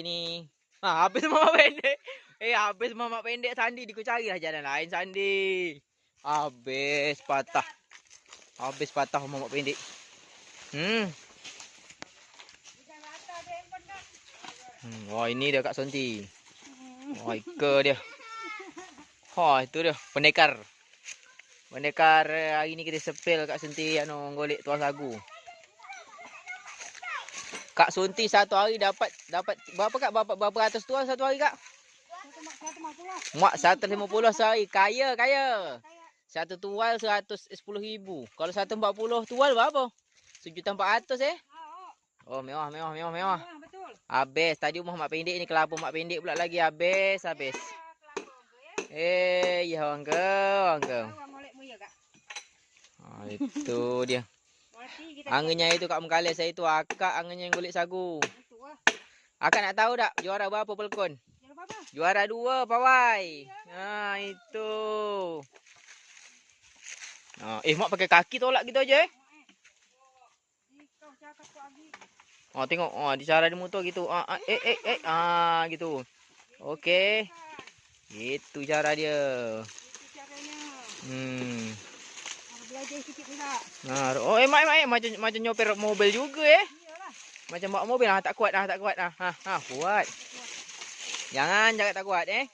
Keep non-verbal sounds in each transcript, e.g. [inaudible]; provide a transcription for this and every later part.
ni. Ha, habis [laughs] mamak pendek. Eh, habis mamak pendek Sandi. Dia carilah jalan lain Sandi. Habis patah. Habis patah mamak pendek. Hmm. hmm. Wah, ini dia Kak Sonti. Wah, ika dia. Ha, itu dia. Pendekar. Pendekar eh, hari ni kita sepil Kak Sonti anu golek tuas sagu. Kak Sunti satu hari dapat dapat berapa kak? Berapa, berapa ratus tuan satu hari kak? Mak satu lima puluh sehari. Kaya, kaya. Satu tual seratus sepuluh ribu. Kalau satu empat puluh tual berapa? Sejuta empat ratus eh? Oh mewah, mewah, mewah, mewah. Habis. Tadi rumah mak pendek ni kelapa mak pendek pula lagi. Habis, habis. Eh, ya orang ke, orang ke. Ha, itu dia. Anginnya itu Kak Mengkalis saya itu akak anginnya yang golek sagu. Akak nak tahu tak juara berapa pelkon? Juara dua pawai. Ha itu. Ha, eh mak pakai kaki tolak gitu aja eh. Oh tengok oh di cara di motor gitu. Ah ah, eh eh eh ah gitu. Okey. Itu cara dia. Hmm belajar sikit pula. Nah, oh eh mak mak macam macam nyoper mobil juga eh. Iyalah. Macam bawa mobil ah tak kuat dah tak kuat dah. Ha ha kuat. Jangan jangan tak kuat eh.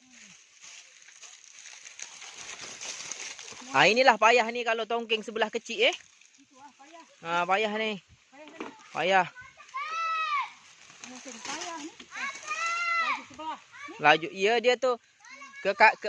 Ah inilah payah ni kalau tongking sebelah kecil eh. Itulah payah. Ha payah ni. Payah. Payah. Laju sebelah. Laju. Ya dia tu ke ke